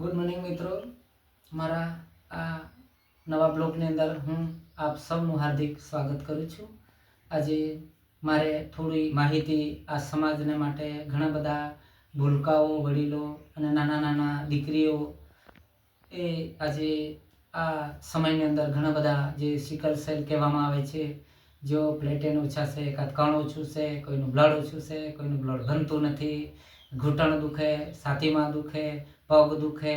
Good morning મિત્રો. મારા આ નવા બ્લોગની અંદર હું આપ સૌનું હાર્દિક સ્વાગત કરું છું. આજે મારે થોડી માહિતી આ સમાજને માટે ઘણા બધા ભૂલકાઓ, વડીલો અને નાના નાના દીકરીઓ એ આજે આ સમયની અંદર ઘણા બધા જે સિકલ સેલ કહેવામાં આવે છે જો પ્લેટેન ઓછા છે કાં કણ ઓછું છે, કોઈનું બ્લડ ઓછું છે, કોઈનું બ્લડ બનતું નથી ઘૂંટણ દુખે છાતીમાં દુખે પગ દુખે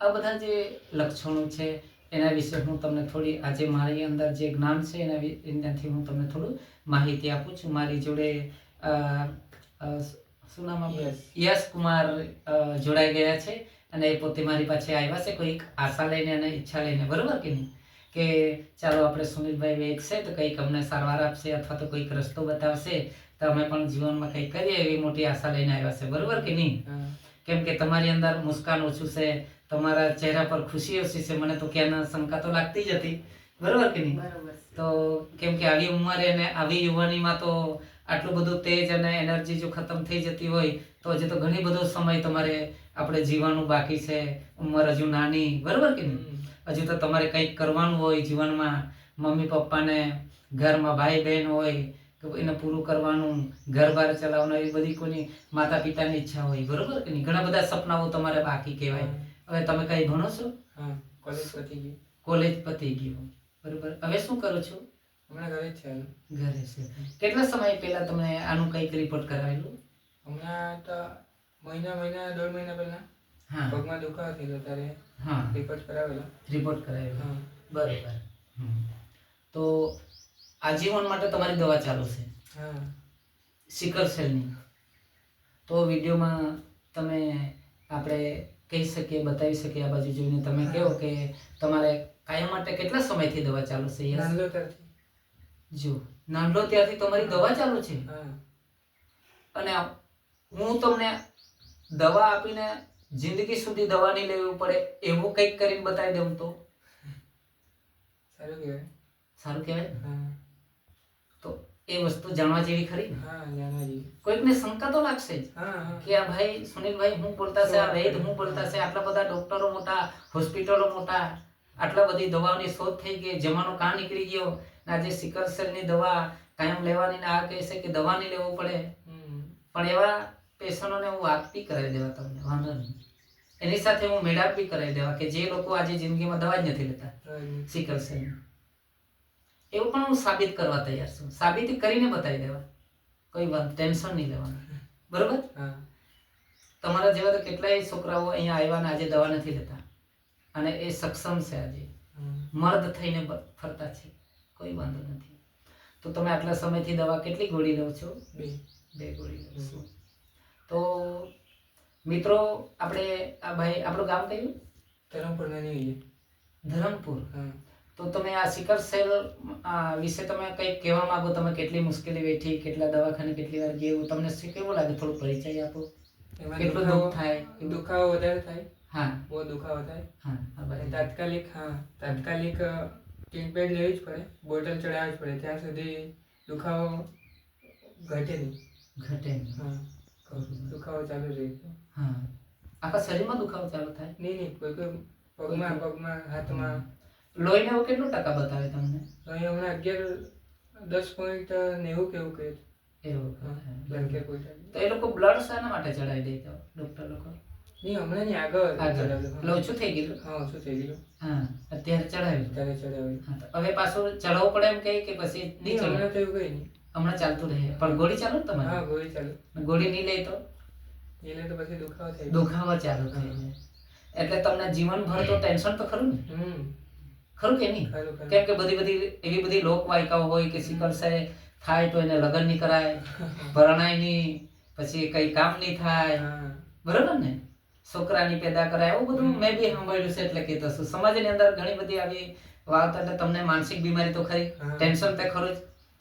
આ બધા જે લક્ષણો છે એના વિશે હું તમને થોડી આજે મારી અંદર જે જ્ઞાન છે એના એનાથી હું તમને થોડું માહિતી આપું છું. મારી જોડે શું નામ યશ. યશ કુમાર જોડાઈ ગયા છે અને એ પોતે મારી પાસે આવ્યા છે. કોઈક આશા લઈને અને ઈચ્છા લઈને બરોબર કે નહીં? કે ચાલો આપણે સુનિલભાઈ વેગ છે તો કંઈક અમને સારવાર આપશે અથવા તો કોઈક રસ્તો બતાવશે તો અમે પણ જીવનમાં કંઈક કરીએ એવી મોટી આશા લઈને આવ્યા છે. બરોબર કે નહીં. કેમ કે તમારી અંદર મુસ્કાન ઓછું છે તમારા ચહેરા પર ખુશી ઓછી છે મને તો ક્યાંના શંકા તો લાગતી જ હતી. બરોબર કે નહીં? તો કેમ કે આવી ઉંમરે અને આવી યુવાનીમાં તો આટલું બધું તેજ અને એનર્જી જો ખતમ થઈ જતી હોય તો હજી તો ઘણી બધો સમય તમારે આપણે જીવવાનું બાકી છે. ઉંમર હજુ નાની. બરોબર કે નહીં? હજુ તો તમારે કંઈક કરવાનું હોય જીવનમાં. મમ્મી પપ્પાને ઘરમાં ભાઈ બહેન હોય તો એને પૂરું કરવાનું ઘર બાર ચલાવવાનું એવી બધી કોની માતા પિતાની ઈચ્છા હોય બરોબર કે નહીં? ઘણા બધા સપનાઓ તમારે બાકી કહેવાય. હવે તમે કઈ ભણો છો? હા કોલેજ પતી ગઈ કોલેજ પતી ગયું. બરોબર. હવે શું કરો છો? હમણાં ઘરે છે. ઘરે છે. કેટલા સમય પહેલા તમને આનું કંઈક રિપોર્ટ કરાવેલું? હમણાં તો મહિના મહિના દોઢ મહિના પહેલા. હા. પગમાં દુખાવો થયેલો ત્યારે હા. રિપોર્ટ કરાવેલો. રિપોર્ટ કરાવેલો. હા. બરોબર. તો આજીવન માટે તમારી દવા ચાલુ છે. હા. સિકલ સેલની તો વિડીયોમાં તમે આપણે કહી શકીએ બતાવી શકીએ આ બાજુ જોઈને તમે કહો કે તમારે કાયમ માટે કેટલા સમયથી દવા ચાલુ છે? જો નાનલો ત્યારથી તમારી દવા ચાલુ છે? હા. અને હું તમને દવા આપીને જિંદગી સુધી દવા નહીં લેવી પડે એવું કંઈક કરીને બતાવી દઉં તો? સારું કહેવાય. સારું કહેવાય? એ વસ્તુ જાણવા જેવી ખરી ને. કોઈકને શંકા તો લાગશે જ કે આ ભાઈ સુનિલભાઈ હું બોલતા છે આ વૈદ હું બોલતા છે આટલા બધા ડોક્ટરો મોટા હોસ્પિટલો મોટા આટલા બધી દવાઓની શોધ થઈ ગઈ જમાનો કાં નીકળી ગયો ને આજે સિકલ સેલની દવા કાયમ લેવાની ને આ કહે છે કે દવા નહીં લેવું પડે. પણ એવા પેશન્ટોને હું બી કરાવી દેવા તમને વાંધો નહીં. એની સાથે હું મેળાપ બી કરાવી દેવા કે જે લોકો આજે જિંદગીમાં દવા જ નથી લેતા સિકલ સેલ એવું પણ હું સાબિત કરવા તૈયાર છું. સાબિત કરીને બતાવી દેવા. કોઈ ટેન્શન નહીં લેવાનું. બરોબર? હા. તમારા જેવા તો કેટલાય છોકરાઓ અહીંયા આવ્યા ને આજે દવા નથી લેતા. અને એ સક્ષમ છે આજે. મર્દ થઈને ફરતા છે. કોઈ વાંધો નથી. તો તમે આટલા સમયથી દવા કેટલી ગોળી લો છો? બે. બે ગોળી લો છો. તો મિત્રો આપણે આ ભાઈ આપણું ગામ કયું? ધરમપુર. ધરમપુર. હા. તો તમે આ સિકર સેલ વિશે તમે કંઈક કહેવા માંગો તમે કેટલી મુશ્કેલી વેઠી કેટલા દવાખાને કેટલી વાર ગયું તમને શું કેવું લાગે? થોડું પરિચય આપો. કેટલો દુઃખ થાય? દુખાવો વધારે થાય? હા. બહુ દુખાવો થાય? હા તાત્કાલિક હા તાત્કાલિક ટ્રીટમેન્ટ લેવી જ પડે બોટલ ચડાવવી જ પડે ત્યાં સુધી દુખાવો ઘટે નહીં. ઘટે નહીં. હા દુખાવો ચાલુ રહે. હા. આખા શરીરમાં દુખાવો ચાલુ થાય? નહીં નહીં કોઈ કોઈ પગમાં પગમાં હાથમાં લોહીને એવું કેટલું ટકા બતાવે તમને? લોહી હમણાં અગિયાર દસ પોઈન્ટ નેવું કેવું કહે છે. એવું કે કોઈ તો એ લોકો બ્લડ શાના માટે ચડાવી દે તો ડોક્ટર લોકો? નહીં હમણાં નહીં આગળ. ઓછું થઈ ગયું? હા ઓછું થઈ ગયેલું હા અત્યારે ચડાવ્યું અત્યારે ચડાવ્યું હવે પાછું ચડાવવું પડે એમ કહે કે પછી નહીં નહીં હમણાં તો એવું કંઈ નહીં. હમણાં ચાલતું રહે. પણ ગોળી ચાલુ ને હા ગોળી ચાલુ. ગોળી નહીં લે તો? લે તો પછી દુખાવો થાય. દુખાવો ચાલુ થાય. એટલે તમને જીવનભર તો ટેન્શન તો ખરું ને? હમ. ખરું કે નહીં? કેમ કે બધી બધી એવી બધી લોકવાયકાઓ હોય કે સિકલ સે થાય તો એને લગ્ન નહીં કરાય ભરણાય નહીં પછી કઈ કામ નહીં થાય. બરોબર ને? છોકરાની પેદા કરાય એવું બધું મેં બી સાંભળ્યું છે એટલે કહેતો છું. સમાજની અંદર ઘણી બધી આવી વાત એટલે તમને માનસિક બીમારી તો ખરી. ટેન્શન તો ખરું જ.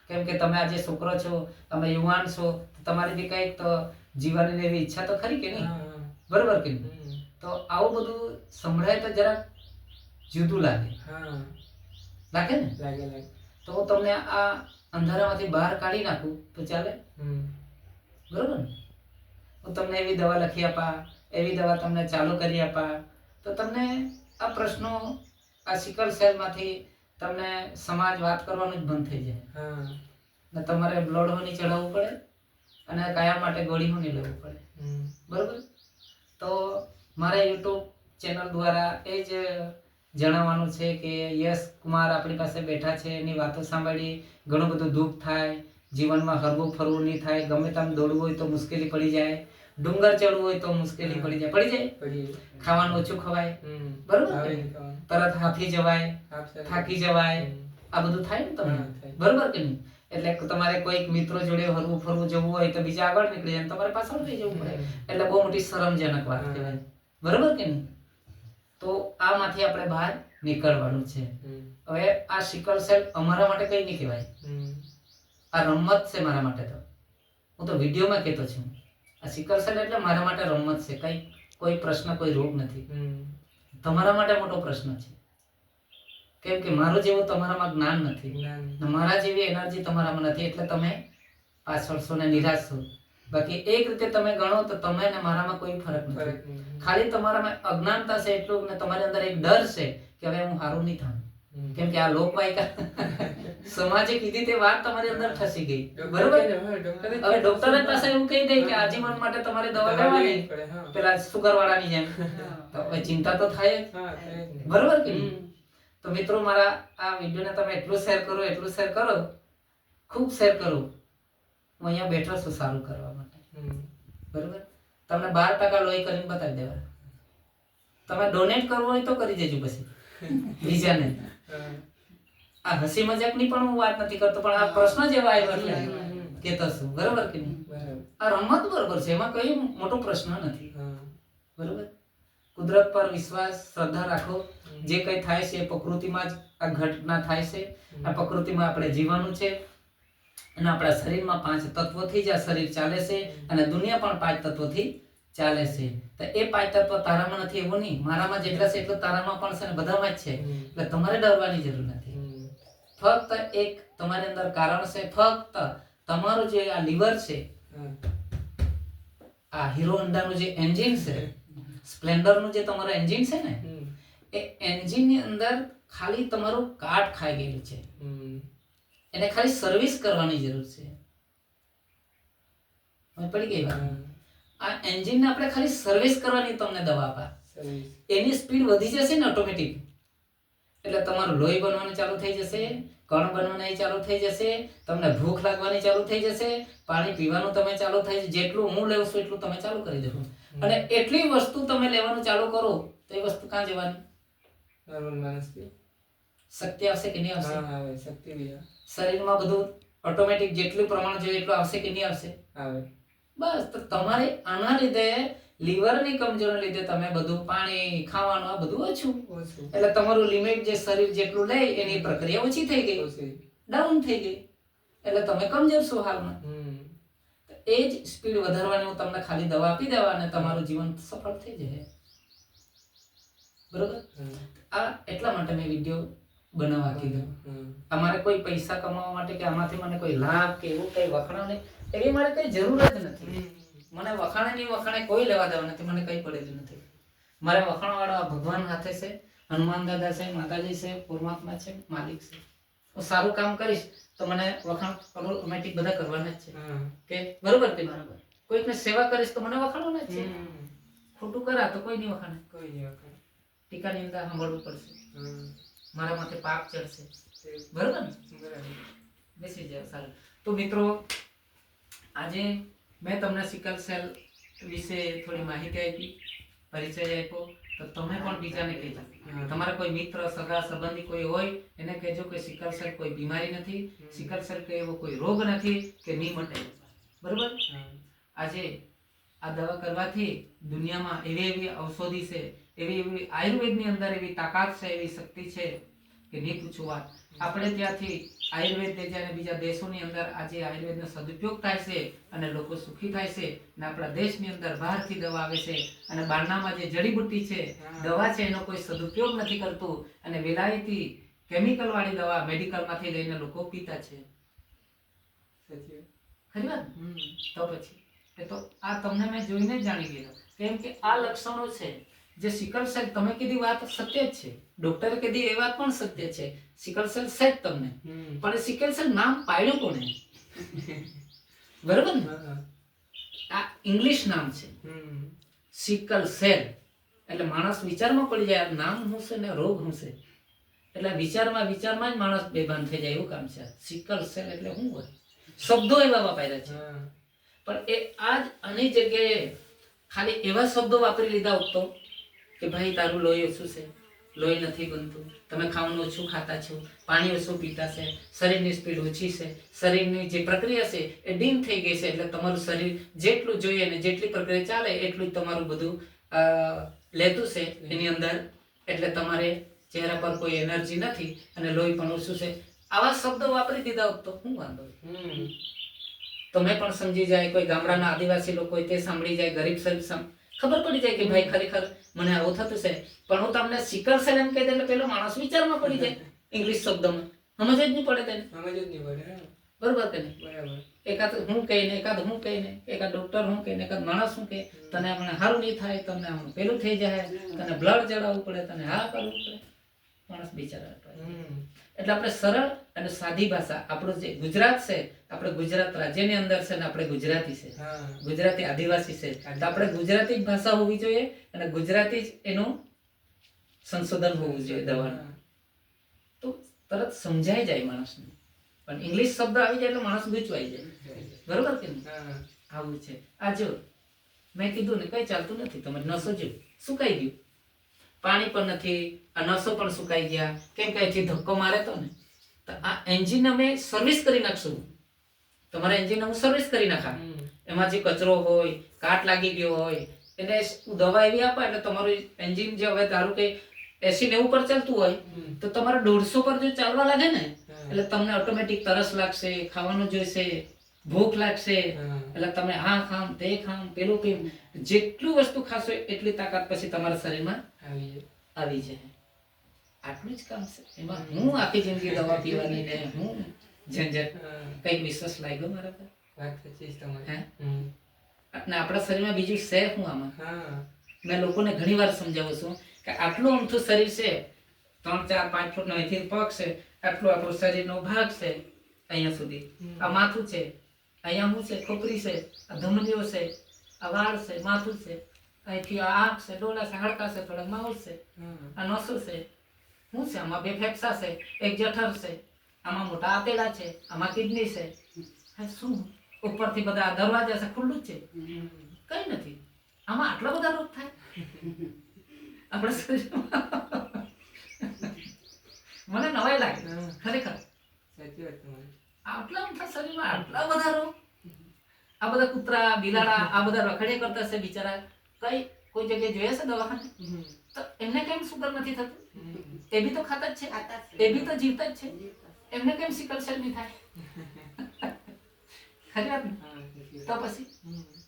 કેમ કે તમે આજે છોકરો છો તમે યુવાન છો તમારી બી કંઈક તો જીવવાની એવી ઈચ્છા તો ખરી કે નહીં? બરોબર કે નહીં? તો આવું બધું સંભળાય તો જરાક જુદું લાગે. હા. લાગે ને? લાગે લાગે. તો હું તમને આ અંધારામાંથી બહાર કાઢી નાખું તો ચાલે? બરોબર ને? હું તમને એવી દવા લખી આપા એવી દવા તમને ચાલુ કરી આપા. તો તમને આ પ્રશ્નો આ સિકલ સેલમાંથી તમને સમાજ વાત કરવાનું જ બંધ થઈ જાય. હા. ને તમારે બ્લડ હોની ચડાવવું પડે અને કયા માટે ગોળી હોની લેવું પડે. બરોબર? તો મારા યુટ્યુબ ચેનલ દ્વારા એ જ જણાવવાનું છે કે યશ કુમાર આપણી પાસે બેઠા છે એની વાતો સાંભળી ઘણું બધું દુઃખ થાય જીવનમાં હરવું ફરવું નહીં થાય ગમે તેમ દોડવું હોય તો મુશ્કેલી પડી જાય ડુંગર ચડવું હોય તો મુશ્કેલી પડી જાય પડી જાય. પડી ખાવાનું ઓછું ખવાય બરોબર. તરત હાફી જવાય થાકી જવાય આ બધું થાય ને તમને? બરોબર કે નહીં? એટલે તમારે કોઈક મિત્રો જોડે હરવું ફરવું જવું હોય તો બીજા આગળ નીકળી જાય તમારે પાછળ થઈ જવું પડે. એટલે બહુ મોટી શરમજનક વાત કહેવાય. બરોબર કે નહીં? તો આમાંથી આપણે બહાર નીકળવાનું છે. હવે આ સિકલ સેલ અમારા માટે કઈ નહીં કહેવાય. આ રમત છે મારા માટે તો. હું તો વિડીયોમાં કહેતો છું. આ સિકલ સેલ એટલે મારા માટે રમત છે. કઈ કોઈ પ્રશ્ન કોઈ રોગ નથી. તમારા માટે મોટો પ્રશ્ન છે. કેમ કે મારું જેવું તમારામાં જ્ઞાન નથી. મારા જેવી એનર્જી તમારામાં નથી. એટલે તમે પાછળ છો ને નિરાશ છો. બાકી એક રીતે તમે ગણો તો તમે ને મારામાં કોઈ ફરક નથી. ખાલી તમારામાં અજ્ઞાનતા છે એટલું ને તમારી અંદર એક ડર છે કે હવે હું હારું નહીં થાઉં. કેમ કે આ લોકવાયકા સમાજે કીધી તે વાત તમારી અંદર ઠસી ગઈ. બરોબર? જ હવે ડોક્ટર પાસે એવું કહી દે કે આજીવન માટે તમારે દવા લેવાની. પેલા સુગર વાળાની જેમ તો હવે ચિંતા તો થાય. બરોબર કે તો મિત્રો મારા આ વિડીયોને તમે એટલું શેર કરો એટલું શેર કરો. ખૂબ શેર કરો. હું અહીંયા બેઠો છું સારું કરવા. બરોબર? તમને બાર ટકા લોહી કરીને બતાવી દેવા તમે ડોનેટ કરવું હોય તો કરી દેજો પછી. બીજાને. આ હસી મજાકની પણ હું વાત નથી કરતો પણ આ પ્રશ્ન જેવા આવ્યો એટલે. કહેતો છું. બરોબર કે નહીં? આ રમત બરોબર છે એમાં કઈ મોટો પ્રશ્ન નથી. બરોબર? કુદરત પર વિશ્વાસ શ્રદ્ધા રાખો. જે કંઈ થાય છે પ્રકૃતિમાં જ આ ઘટના થાય છે. આ પ્રકૃતિમાં આપણે જીવવાનું છે. અને આપણા શરીરમાં પાંચ તત્વોથી જ આ શરીર ચાલે છે અને દુનિયા પણ પાંચ તત્વોથી ચાલે છે. તો એ પાંચ તત્વ તારામાં નથી એવું નહીં. મારામાં જેટલા છે એટલું તારામાં પણ છે ને બધામાં જ છે. એટલે તમારે ડરવાની જરૂર નથી. ફક્ત એક તમારી અંદર કારણ છે ફક્ત તમારું જે આ લીવર છે આ હીરો હોન્ડાનું જે એન્જિન છે સ્પ્લેન્ડરનું જે તમારું એન્જિન છે ને. એ એન્જિનની અંદર ખાલી તમારું કાટ ખાઈ ગયેલું છે. એને ખાલી સર્વિસ કરવાની જરૂર છે. પડી ગઈ વાત. આ એન્જિનને આપણે ખાલી સર્વિસ કરવાની તમને દવા આપા. એની સ્પીડ વધી જશે ને ઓટોમેટિક એટલે તમારું લોહી બનવાનું ચાલુ થઈ જશે કણ બનવાની ચાલુ થઈ જશે તમને ભૂખ લાગવાની ચાલુ થઈ જશે પાણી પીવાનું તમે ચાલુ થઈ જશે જેટલું હું લેવું છું એટલું તમે ચાલુ કરી દેશો અને એટલી વસ્તુ તમે લેવાનું ચાલુ કરો તો એ વસ્તુ ક્યાં જવાની? શક્તિ આવશે કે નહીં આવશે? શક્તિ. શરીરમાં બધું ઓટોમેટિક જેટલું પ્રમાણ જોઈએ એટલું આવશે કે નહીં આવશે? આવે. બસ તો તમારે આના લીધે લીવરની કમજોરી લીધે તમે બધું પાણી ખાવાનું આ બધું ઓછું. એટલે તમારું લિમિટ જે શરીર જેટલું લે એની પ્રક્રિયા ઓછી થઈ ગઈ. ડાઉન થઈ ગઈ. એટલે તમે કમજોર છો હાલમાં. એ જ સ્પીડ વધારવાની હું તમને ખાલી દવા આપી દેવા અને તમારું જીવન સફળ થઈ જાય. બરોબર? આ એટલા માટે મેં વીડિયો બનાવવા કીધું. અમારે કોઈ પૈસા કમાવા માટે કે આમાંથી મને કોઈ લાભ કે એવું કઈ વખાણ નહીં? એવી મારે કઈ જરૂર જ નથી. મને વખાણે નહીં વખાણે કોઈ લેવા દેવા નથી મને કઈ પડેલું નથી. મારે વખાણવાળો આ ભગવાન હાથે છે હનુમાન દાદા છે માતાજી છે પરમાત્મા છે માલિક છે. હું સારું કામ કરીશ તો મને વખાણ ઓટોમેટિક બધા કરવાના જ છે. કે બરોબર કે બરાબર કોઈકને સેવા કરીશ તો મને વખાણવાના જ છે. ખોટું કરા તો કોઈ નહીં વખાણે. કોઈ નહીં વખાણ. ટીકા નિંદા સાંભળવું પડશે. મારા માથે પાપ ચડશે. બરાબર ને? બેસી જાવ સારું. તો મિત્રો આજે મેં તમને સિકલ સેલ વિશે થોડી માહિતી આપી પરિચય આપ્યો. તો તમે પણ બીજાને કહેજો. તમારા કોઈ મિત્ર સગા સંબંધી કોઈ હોય એને કહેજો કે સિકલ સેલ કોઈ બીમારી નથી. સિકલ સેલ કે એવો કોઈ રોગ નથી કે નહીં મટે બરોબર? આજે આ દવા કરવાથી દુનિયામાં એવી એવી ઔષધિ છે એવી એવી આયુર્વેદની અંદર એવી તાકાત છે એવી શક્તિ છે કે નહીં પૂછું વાત આપણે ત્યાંથી આયુર્વેદ લઈ જાય બીજા દેશોની અંદર આજે આયુર્વેદનો સદુપયોગ થાય છે અને લોકો સુખી થાય છે અને આપણા દેશની અંદર બહારથી દવા આવે છે અને બારનામાં જે જડીબુટ્ટી છે દવા છે એનો કોઈ સદુપયોગ નથી કરતું અને વિલાયતી કેમિકલ વાળી દવા મેડિકલમાંથી લઈને લોકો પીતા છે. ખરી વાત? તો પછી. એ તો આ તમને મેં જોઈને જ જાણી ગયેલો. કેમ કે આ લક્ષણો છે જે સિકલ સેલ તમે કીધી વાત સત્ય જ છે. ડોક્ટરે કીધી એ વાત પણ સત્ય છે. સિકલ સેલ છે જ તમને. પણ એ સિકલ સેલ નામ પાડ્યું કોને બરોબર ને? હા, હા. આ ઇંગ્લિશ નામ છે. Sickle cell. એટલે માણસ વિચારમાં પડી જાય નામ શું છે ને રોગ શું છે એટલે વિચારમાં વિચારમાં જ માણસ બેભાન થઈ જાય એવું કામ છે. સિકલ સેલ એટલે શું હોય? શબ્દો એવા વાપર્યા છે. પણ એ આજ આની જગ્યાએ ખાલી એવા શબ્દો વાપરી લીધા હોત તો કે ભાઈ તારું લોહી ઓછું છે. લોહી નથી બનતું. તમે ખાવાનું ઓછું ખાતા છો. પાણી ઓછું પીતા છે. શરીરની સ્પીડ ઓછી છે. શરીરની જે પ્રક્રિયા છે એ ડીમ થઈ ગઈ છે. એટલે તમારું શરીર જેટલું જોઈએ ને જેટલી પ્રક્રિયા ચાલે એટલું જ તમારું બધું લેતું છે એની અંદર. એટલે તમારે ચહેરા પર કોઈ એનર્જી નથી અને લોહી પણ ઓછું છે. આવા શબ્દો વાપરી દીધા હોત તો શું વાંધો હમ. તમે પણ સમજી જાય કોઈ ગામડાના આદિવાસી લોકો તે સાંભળી જાય ગરીબ ખબર પડી જાય કે ભાઈ ખરેખર મને આવું થતું છે. પણ હું તમને સિકલ સેલ એમ કહી દે એટલે પેલો માણસ વિચારમાં પડી જાય. ઇંગ્લિશ શબ્દમાં. સમજ જ નહીં પડે તેને? સમજ જ નહીં પડે બરોબર કે નહીં? બરાબર. એકાદ હું કહીને એકાદ હું કહીને એકાદ ડોક્ટર હું કહીને એકાદ માણસ હું કહે તને આપણે સારું નહીં થાય તમને આમ પેલું થઈ જાય તને બ્લડ ચડાવવું પડે તને હા કરવું પડે. માણસ બિચારા એટલે આપણે સરળ અને સાદી ભાષા આપણું જે ગુજરાત છે આપણે ગુજરાત રાજ્યની અંદર છે ને આપણે ગુજરાતી છે. ગુજરાતી આદિવાસી છે. તો આપણે ગુજરાતી જ ભાષા હોવી જોઈએ અને ગુજરાતી જ એનું સંશોધન હોવું જોઈએ દવાનું. તો તરત સમજાઈ જાય માણસને. પણ ઇંગ્લિશ શબ્દ આવી જાય એટલે માણસ ગૂંચવાઈ જાય. બરોબર કે આવું છે. આ જો મેં કીધું ને કઈ ચાલતું નથી. તમે ન સોજ્યું શું કહી ગયું પાણી પણ નથી આ નસો પણ સુકાઈ ગયા. કેમ કે અહીંથી ધક્કો મારે તો ને. તો આ એન્જિન અમે સર્વિસ કરી નાખશું. તમારા એન્જિન અમે સર્વિસ કરી નાખા. એમાં જે કચરો હોય કાટ લાગી ગયો હોય એને દવા એવી આપે એટલે તમારું એન્જિન જે હવે ધારો કે એસી નેવું પર ચાલતું હોય તો તમારે દોઢસો પર જો ચાલવા લાગે ને એટલે તમને ઓટોમેટિક તરસ લાગશે ખાવાનું જોઈશે. ભૂખ લાગશે એટલે તમે આ ખામ તે ખામ પેલું પીમ જેટલું વસ્તુ ખાશો એટલી તાકાત પછી તમારા શરીરમાં આવી જાય. આટલું જ કામ છે. એમાં હું આખી જિંદગી દવા પીવાની ને હું ઝંઝટ. કઈ વિશ્વાસ લાગ્યો મારા પર? વાત સાચી તમારી. અને આપણા શરીરમાં બીજું છે હું આમાં? હા. મેં લોકોને ઘણી વાર સમજાવું છું કે આટલું અમથું શરીર છે ત્રણ ચાર પાંચ ફૂટનો અહીંથી પગ છે આટલું આપણું શરીરનો ભાગ છે અહીંયા સુધી. આ માથું છે. અહીંયા શું છે ખોપરી છે આ ધમનીઓ છે આ વાળ છે માથું છે અહીંથી આ આંખ છે ડોળા છે હાડકા છે થોડાક માઉસ છે હા. આ નસો છે. શું છે આમાં બે ફેફસા છે એક જઠર છે આમાં મોટા આંતરડા છે આમાં કિડની છે. શું? ઉપરથી બધા દરવાજા છે ખુલ્લું જ છે. કઈ નથી. આમાં આટલા બધા રોગ થાય? આપણે મને નવાઈ લાગે. ખરેખર. સાચી વાત તમારી. આટલા મોટા શરીરમાં આટલા બધા રોગ? આ બધા કૂતરા બિલાડા આ બધા રખડે કરતા છે બિચારા. કઈ કોઈ જગ્યાએ જોયા છે દવાખાને? તો એમને કેમ સુગર નથી થતું. એ બી તો ખાતા જ છે. એ બી તો જીવતા જ છે. એમને કેમ સિકલ સેલ નહીં થાય? ખરી વાત તો પછી.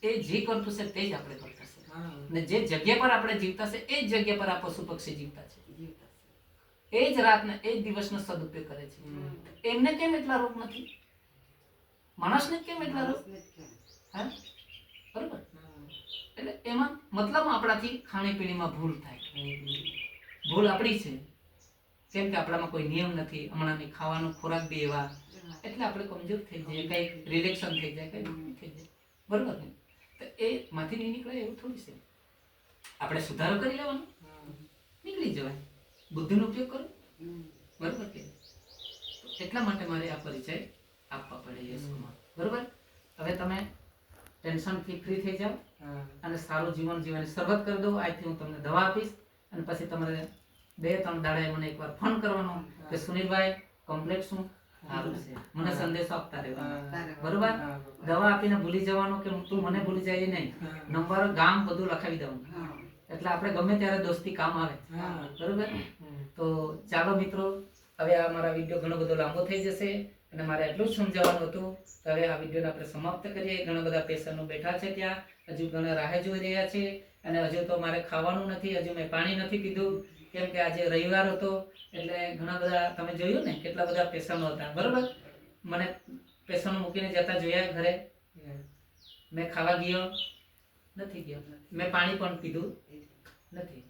એ જે કરતું છે તે જ આપણે કરતા છે ને જે જગ્યા પર આપણે જીવતા છે એ જ જગ્યા પર આ પશુ પક્ષી જીવતા છે. એ જ રાતને એ જ દિવસનો સદુપયોગ કરે છે. એમને કેમ એટલા રોગ નથી? માણસને કેમ એટલા રોગ? હા? બરોબર? એટલે એમાં મતલબ આપણાથી ખાણીપીણીમાં ભૂલ થાય. ભૂલ આપણી છે. કેમ કે આપણામાં કોઈ નિયમ નથી. હમણાં ખાવાનો ખોરાક બી એવા. એટલે આપણે કમજોર થઈ જઈએ. કંઈક રિલેક્શન થઈ જાય કંઈક થઈ જાય. બરોબર ને? તો એ માંથી નહીં નીકળે એવું થોડું છે. આપણે સુધારો કરી લેવાનો. નીકળી જવાય. બુદ્ધિનો ઉપયોગ કરો? બરોબર કે એટલા માટે મારે આ પરિચય આપવા પડે યશકુમાર બરોબર? હવે તમે ટેન્શનથી ફ્રી થઈ જાઓ અને સારું જીવન જીવવાની શરૂઆત કરી દો. આજથી હું તમને દવા આપીશ અને પછી તમારે બે ત્રણ દાડાએ મને એકવાર ફોન કરવાનો કે સુનિલભાઈ કમ્પ્લેટ શું? સારું છે. મને સંદેશો આપતા રહેવાનો બરોબર? દવા આપીને ભૂલી જવાનો કે તું મને ભૂલી જાય નહીં. નંબર ગામ બધું લખાવી દઉં. એટલે આપણે ગમે ત્યારે દોસ્તી કામ આવે. બરોબર. તો ચાલો મિત્રો, હવે આ મારા વીડિયો ઘણો બધો લાંબો થઈ જશે અને મારે એટલું જ સમજાવવાનું હતું. તો હવે આ વિડીયોને આપણે સમાપ્ત કરીએ. ઘણા બધા પેશન્ટો બેઠા છે ત્યાં. હજુ ઘણા રાહે જોઈ રહ્યા છે અને હજુ તો મારે ખાવાનું નથી, હજુ મેં પાણી નથી પીધું. કેમ કે આજે રવિવાર હતો, એટલે ઘણા બધા તમે જોયું ને, કેટલા બધા પેશન્ટો હતા. બરાબર? મને પેશન્ટો મૂકીને જતા જોયા ઘરે. મેં ખાવા ગયો. નથી ગયો. મેં પાણી પણ પીધું. નથી.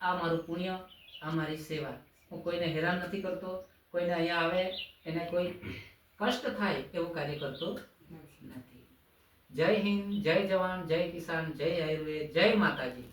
આ મારું પુણ્ય. આ મારી સેવા. હું કોઈને હેરાન નથી કરતો, કોઈને અહીંયા આવે, એને કોઈ કષ્ટ થાય એવું કાર્ય કરતો નથી. જય હિન્દ, જય જવાન, જય કિસાન, જય આયુર્વેદ, જય માતાજી.